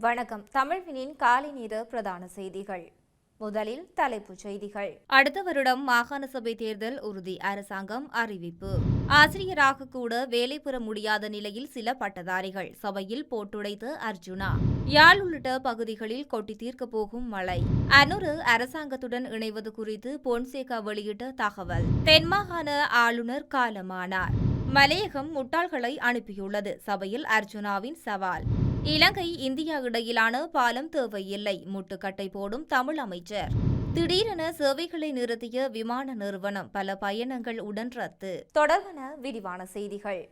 வணக்கம். தமிழ்வினின் காலை நேர பிரதான செய்திகள். முதலில் தலைப்புச் செய்திகள். அடுத்த வருடம் மாகாண சபை தேர்தல் உறுதி. அரசாங்கம் அறிவிப்பு. ஆசிரியராக கூட வேலை பெற முடியாத நிலையில் சில பட்டதாரிகள் சபையில் போட்டுடைத்த அர்ஜுனா. யாழ் உள்ளிட்ட பகுதிகளில் கொட்டி தீர்க்கப் போகும் மழை. அனுரு அரசாங்கத்துடன் இணைவது குறித்து பொன்சேகா வெளியிட்ட தகவல். தென்மாகாண ஆளுநர் காலமானார். மலையகம் முட்டாள்களை அனுப்பியுள்ளது. சபையில் அர்ஜுனாவின் சவால். இலங்கை இந்தியா இடையிலான பாலம் தேவையில்லை. முட்டுக்கட்டை போடும் தமிழ் அமைச்சர். திடீரென சேவைகளை நிறுத்திய விமான நிறுவனம் பல பயணங்கள் உடன் ரத்து. தொடர்பான விரிவான செய்திகள்.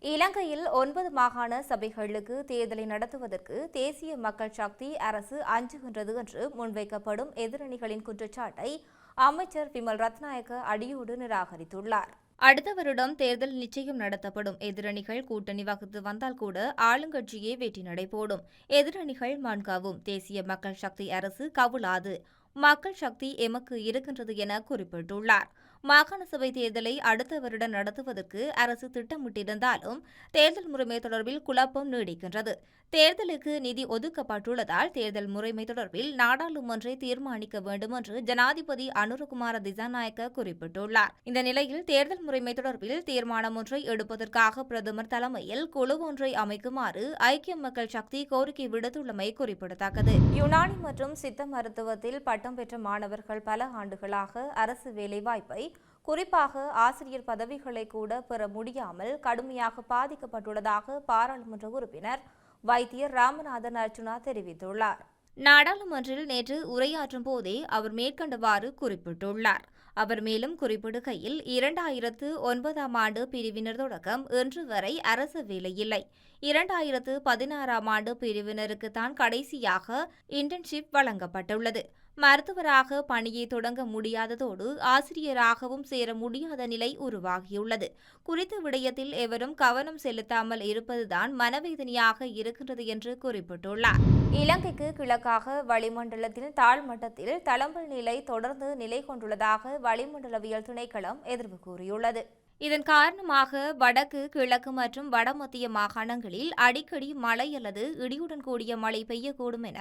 இலங்கையில் ஒன்பது மாகாண சபைகளுக்கு தேர்தலை நடத்துவதற்கு தேசிய மக்கள் சக்தி அரசு அஞ்சுகின்றது என்று முன்வைக்கப்படும் எதிரணிகளின் குற்றச்சாட்டை அமைச்சர் விமல் ரத்நாயக்க அடியோடு நிராகரித்துள்ளார். அடுத்த வருடம் தேர்தல் நிச்சயம் நடத்தப்படும். எதிரணிகள் கூட்டணி வகுத்து வந்தால் கூட ஆளுங்கட்சியே வெற்றி நடைபோடும். எதிரணிகள் மன்காவும் தேசிய மக்கள் சக்தி அரசு கவுளாது மக்கள் சக்தி எமக்கு இருக்கின்றது என குறிப்பிட்டுள்ளார். மாகாண சபை தேர்தலை அடுத்த வருடம் நடத்துவதற்கு அரசு திட்டமிட்டிருந்தாலும் தேர்தல் முறைமை தொடர்பில் குழப்பம் நீடிக்கின்றது. தேர்தலுக்கு நிதி ஒதுக்கப்பட்டுள்ளதால் தேர்தல் முறைமை தொடர்பில் நாடாளுமன்றை தீர்மானிக்க வேண்டும் என்று ஜனாதிபதி அனுரகுமார திசாநாயக்க குறிப்பிட்டுள்ளார். இந்த நிலையில் தேர்தல் முறைமை தொடர்பில் தீர்மானம் ஒன்றை எடுப்பதற்காக பிரதமர் தலைமையில் குழு ஒன்றை அமைக்குமாறு ஐக்கிய மக்கள் சக்தி கோரிக்கை விடுத்துள்ளமை குறிப்பிடத்தக்கது. யுனானி மற்றும் சித்த மருத்துவத்தில் பட்டம் பெற்ற மாணவர்கள் பல ஆண்டுகளாக அரசு வேலைவாய்ப்பை குறிப்பாக ஆசிரியர் பதவிகளை கூட பெற முடியாமல் கடுமையாக பாதிக்கப்பட்டுள்ளதாக பாராளுமன்ற உறுப்பினர் வைத்தியர் ராமநாதன் அர்ஜுனா தெரிவித்துள்ளார். நாடாளுமன்றில் நேற்று உரையாற்றும் போதே அவர் மேற்கண்டவாறு குறிப்பிட்டுள்ளார். அவர் மேலும் குறிப்பிடுகையில் இரண்டாயிரத்து ஒன்பதாம் ஆண்டு பிரிவினர் தொடக்கம் இன்று வரை அரசு வேலையில்லை. இரண்டாயிரத்து பதினாறாம் ஆண்டு பிரிவினருக்கு தான் கடைசியாக இன்டர்ன்ஷிப் வழங்கப்பட்டுள்ளது. மருத்துவராக பணியை தொடங்க முடியாததோடு ஆசிரியராகவும் சேர முடியாத நிலை உருவாகியுள்ளது. குறித்த விடயத்தில் எவரும் கவனம் செலுத்தாமல் இருப்பதுதான் மனவேதனையாக இருக்கின்றது என்று குறிப்பிட்டுள்ளார். இலங்கைக்கு கிழக்காக வளிமண்டலத்தில் தாழ்மட்டத்தில் தளம்பல் நிலை தொடர்ந்து நிலை கொண்டுள்ளதாக வளிமண்டலவியல் திணைக்களம் எதிர்வு கூறியுள்ளது. இதன் காரணமாக வடக்கு கிழக்கு மற்றும் வடமத்திய மாகாணங்களில் அடிக்கடி மழை அல்லது இடியுடன் கூடிய மழை பெய்யக்கூடும் என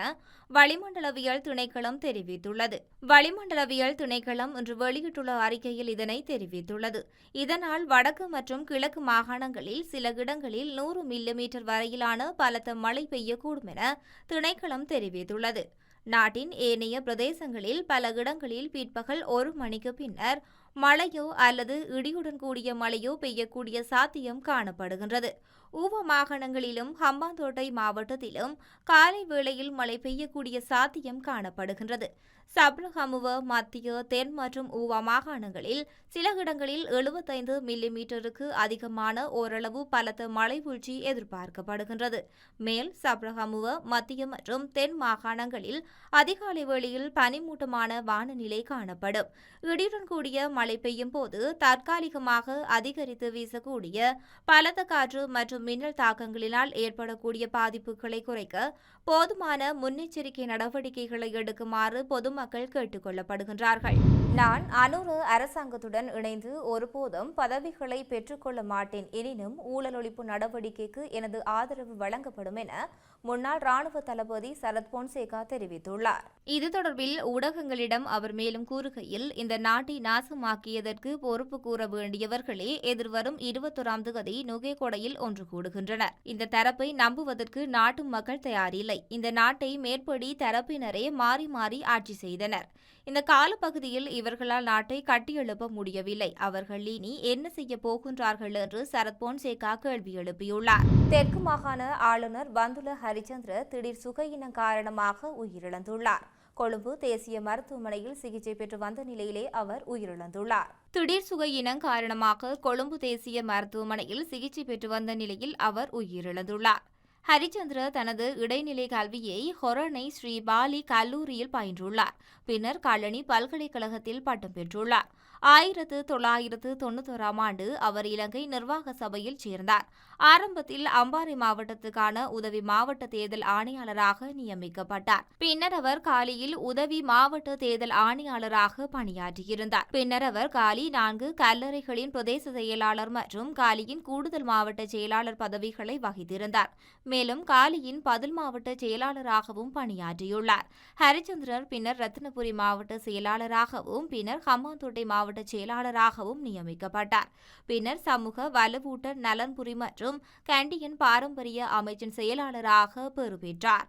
வளிமண்டலவியல் திணைக்களம் தெரிவித்துள்ளது. வளிமண்டலவியல் திணைக்களம் இன்று வெளியிட்டுள்ள அறிக்கையில் இதனை தெரிவித்துள்ளது. இதனால் வடக்கு மற்றும் கிழக்கு மாகாணங்களில் சில இடங்களில் நூறு மில்லிமீட்டர் வரையிலான பலத்த மழை பெய்யக்கூடும் என திணைக்களம் தெரிவித்துள்ளது. நாட்டின் ஏனைய பிரதேசங்களில் பல இடங்களில் பிற்பகல் ஒரு மணிக்கு பின்னர் மழையோ அல்லது இடியுடன் கூடிய மழையோ பெய்யக்கூடிய சாத்தியம் காணப்படுகின்றது. ஊவ மாகாணங்களிலும் ஹம்பாந்தோட்டை மாவட்டத்திலும் காலை வேளையில் மழை பெய்யக்கூடிய சாத்தியம் காணப்படுகின்றது. சப்ரஹமுவ மத்திய தென் மற்றும் ஊவா மாகாணங்களில் சில இடங்களில் எழுபத்தைந்து மில்லிமீட்டருக்கு அதிகமான ஓரளவு பலத்த மழை வீழ்ச்சி எதிர்பார்க்கப்படுகின்றது. மேல் சப்ரஹமுவ மத்திய மற்றும் தென் மாகாணங்களில் அதிகாலை வேளையில் பனிமூட்டமான வானநிலை காணப்படும். இடியுடன் கூடிய மழை பெய்யும் போது தற்காலிகமாக அதிகரித்து வீசக்கூடிய பலத்த காற்று மற்றும் மின்னல் தாக்கங்களினால் ஏற்படக்கூடிய பாதிப்புகளை குறைக்க போதுமான முன்னெச்சரிக்கை நடவடிக்கைகளை எடுக்குமாறு பொதுமக்கள் கேட்டுக் கொள்ளப்படுகின்றார்கள். நான் அனுரு அரசாங்கத்துடன் இணைந்து ஒருபோதும் பதவிகளை பெற்றுக்கொள்ள மாட்டேன். எனினும் ஊழல் ஒழிப்பு நடவடிக்கைக்கு எனது ஆதரவு வழங்கப்படும் என முன்னாள் ராணுவ தளபதி சரத் பொன்சேகா தெரிவித்துள்ளார். இது தொடர்பில் ஊடகங்களிடம் அவர் மேலும் கூறுகையில் இந்த நாட்டை நாசமாக்கியதற்கு பொறுப்பு கூற வேண்டியவர்களே எதிர்வரும் இருபத்தொராம் தேதி நுகேகொடையில் ஒன்று கூடுகின்றனர் இந்த தரப்பை நம்புவதற்கு நாட்டு மக்கள் தயாரில்லை. இந்த நாட்டை மேற்படி தரப்பினரே மாறி மாறி ஆட்சி செய்தனர். இந்த காலப்பகுதியில் இவர்களால் நாட்டை கட்டியெழுப்ப முடியவில்லை. அவர்கள் இனி என்ன செய்ய போகின்றார்கள் என்று சரத் பொன்சேகா கேள்வி எழுப்பியுள்ளார். தெற்கு மாகாண ஆளுநர் பந்துல ஹரிச்சந்திர திடீர் சுகையினம் காரணமாக உயிரிழந்துள்ளார். கொழும்பு தேசிய மருத்துவமனையில் சிகிச்சை பெற்று வந்த நிலையிலே அவர் உயிரிழந்துள்ளார். திடீர் சுகையினம் காரணமாக கொழும்பு தேசிய மருத்துவமனையில் சிகிச்சை பெற்று வந்த நிலையில் அவர் உயிரிழந்துள்ளார். ஹரிச்சந்திர தனது இடைநிலை கல்வியை ஹொரணை ஸ்ரீ பாலி கல்லூரியில் பயின்றுள்ளார். பின்னர் கழனி பல்கலைக்கழகத்தில் பட்டம் பெற்றுள்ளார். ஆயிரத்து தொள்ளாயிரத்து தொண்ணூத்தோராம் ஆண்டு அவர் இலங்கை நிர்வாக சபையில் சேர்ந்தார். ஆரம்பத்தில் அம்பாறை மாவட்டத்துக்கான உதவி மாவட்ட தேர்தல் ஆணையாளராக நியமிக்கப்பட்டார். பின்னர் அவர் காலியில் உதவி மாவட்ட தேர்தல் ஆணையாளராக பணியாற்றியிருந்தார். பின்னர் அவர் காலி நான்கு கல்லறைகளின் பிரதேச செயலாளர் மற்றும் காலியின் கூடுதல் மாவட்ட செயலாளர் பதவிகளை வகித்திருந்தார். மேலும் காலியின் பதில் மாவட்ட செயலாளராகவும் பணியாற்றியுள்ளார். ஹரிச்சந்திரர் பின்னர் ரத்னபுரி மாவட்ட செயலாளராகவும் பின்னர் ஹம்மாந்தோட்டை மாவட்ட செயலாளராகவும் நியமிக்கப்பட்டார். பின்னர் சமூக வலுவூட்டல் நலன்புரி மற்றும் கண்டியன் பாரம்பரிய அமைச்சின் செயலாளராக பொறுப்பேற்றார்.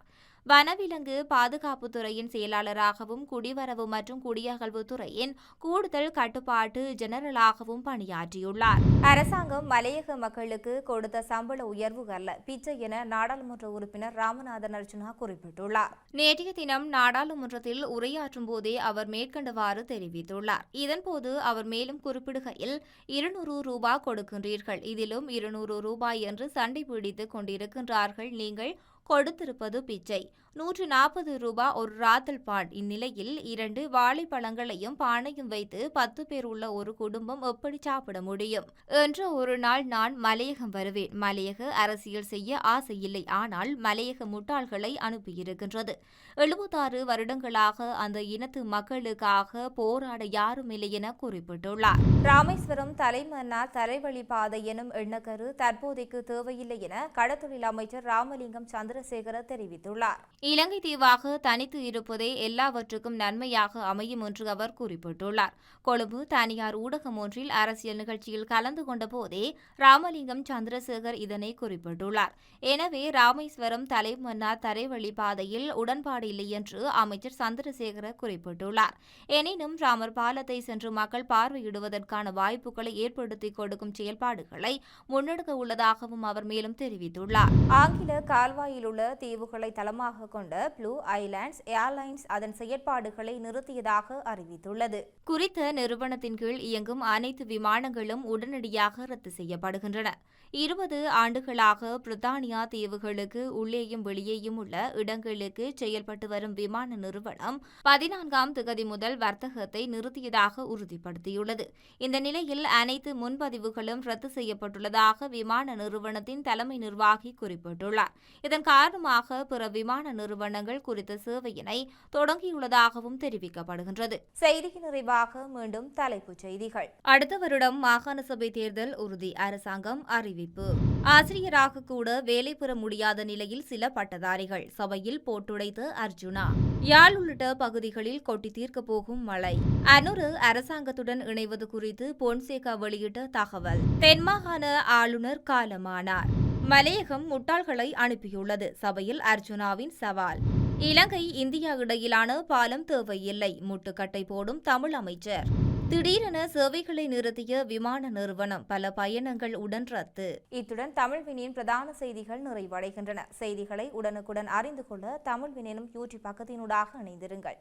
வனவிலங்கு பாதுகாப்புத் துறையின் செயலாளராகவும் குடிவரவு மற்றும் குடியகல்வு துறையின் கூடுதல் கட்டுப்பாட்டு ஜெனரலாகவும் பணியாற்றியுள்ளார். அரசாங்கம் மலையக மக்களுக்கு கொடுத்த சம்பள உயர்வு அல்ல பிச்சை என நாடாளுமன்ற உறுப்பினர் ராமநாதன் அர்ஜுனா குறிப்பிட்டுள்ளார். நேற்றைய தினம் நாடாளுமன்றத்தில் உரையாற்றும் போதே அவர் மேற்கண்டவாறு தெரிவித்துள்ளார். இதன்போது அவர் மேலும் குறிப்பிடுகையில் இருநூறு ரூபாய் கொடுக்கின்றீர்கள் இதிலும் இருநூறு ரூபாய் என்று சண்டை பிடித்துக் கொண்டிருக்கின்றார்கள் நீங்கள் கொடுத்திருப்பது பிச்சை நூற்று நாற்பது ரூபாய் ஒரு ராத்தல் பான் இந்நிலையில் இரண்டு வாழைப்பழங்களையும் பானையும் வைத்து பத்து பேர் உள்ள ஒரு குடும்பம் எப்படி சாப்பிட முடியும்? என்று ஒரு நாள் நான் மலையகம் வருவேன். மலையக அரசியல் செய்ய ஆசை இல்லை. ஆனால் மலையக முட்டாள்களை அனுப்பியிருக்கின்றது. எழுபத்தாறு வருடங்களாக அந்த இனத்து மக்களுக்காக போராட யாரும் இல்லை என குறிப்பிட்டுள்ளார். ராமேஸ்வரம் தலைமன்னார் தலைவழி பாதை எனும் எண்ணக்கரு தற்போதைக்கு தேவையில்லை என கடத்தொழில் அமைச்சர் ராமலிங்கம் சந்திரசேகர தெரிவித்துள்ளார். இலங்கை தீவாக தனித்து இருப்பதே எல்லாவற்றுக்கும் நன்மையாக அமையும் என்று அவர் குறிப்பிட்டுள்ளார். கொழும்பு தனியார் ஊடகம் ஒன்றில் அரசியல் நிகழ்ச்சியில் கலந்து கொண்ட போதே ராமலிங்கம் சந்திரசேகர் இதனை குறிப்பிட்டுள்ளார். எனவே ராமேஸ்வரம் தலைமன்னார் தரைவழி பாதையில் உடன்பாடு இல்லை என்று அமைச்சர் சந்திரசேகர குறிப்பிட்டுள்ளார். எனினும் ராமர் பாலத்தை சென்று மக்கள் பார்வையிடுவதற்கான வாய்ப்புகளை ஏற்படுத்திக் கொடுக்கும் செயல்பாடுகளை முன்னெடுக்க உள்ளதாகவும் அவர் மேலும் தெரிவித்துள்ளார். ஆங்கில கால்வாயில் உள்ள தீவுகளை தளமாக கொண்ட ப்ளூ ஐலாண்ட்ஸ் ஏர்லைன்ஸ் அதன் செயற்பாடுகளை நிறுத்தியதாக அறிவித்துள்ளது. குறித்த நிறுவனத்தின் கீழ் இயங்கும் அனைத்து விமானங்களும் உடனடியாக ரத்து செய்யப்படுகின்றன. இருபது ஆண்டுகளாக பிரித்தானியா தீவுகளுக்கு உள்ளேயும் வெளியேயும் உள்ள இடங்களுக்கு செயல்பட்டு வரும் விமான நிறுவனம் பதினான்காம் திகதி முதல் வர்த்தகத்தை நிறுத்தியதாக உறுதிப்படுத்தியுள்ளது. இந்த நிலையில் அனைத்து முன்பதிவுகளும் ரத்து செய்யப்பட்டுள்ளதாக விமான நிறுவனத்தின் தலைமை நிர்வாகி குறிப்பிட்டுள்ளார். இதன் காரணமாக பிற விமான நிறுவனங்கள் குறித்த சேவையினை தொடங்கியுள்ளதாகவும் தெரிவிக்கப்படுகின்றது. செய்தியின் நிறைவாக மீண்டும் தலைப்புச் செய்திகள். அடுத்த வருடம் மாகாண சபை தேர்தல் உறுதி அரசாங்கம் அறிவிப்பு. ஆசிரியராக கூட வேலை பெற முடியாத நிலையில் சில பட்டதாரிகள் சபையில் போட்டுடைத்த அர்ஜுனா. யாழ் உள்ளிட்ட பகுதிகளில் கொட்டி தீர்க்கப் போகும் மழை. அனுரு அரசாங்கத்துடன் இணைவது குறித்து பொன்சேகா வெளியிட்ட தகவல். தென்மாகாண ஆளுநர் காலமானார். மலையகம் முட்டாள்களை அனுப்பியுள்ளது. சபையில் அர்ஜுனாவின் சவால். இலங்கை இந்தியா இடையிலான பாலம் தேவையில்லை. முட்டுக்கட்டை போடும் தமிழ் அமைச்சர். திடீரென சேவைகளை நிறுத்திய விமான நிறுவனம் பல பயணங்கள் உடன் ரத்து. இத்துடன் தமிழ் வினியின் பிரதான செய்திகள் நிறைவடைகின்றன. செய்திகளை உடனுக்குடன் அறிந்து கொள்ள தமிழ் வினினும் யூடியூப் பக்கத்தினூடாக இணைந்திருங்கள்.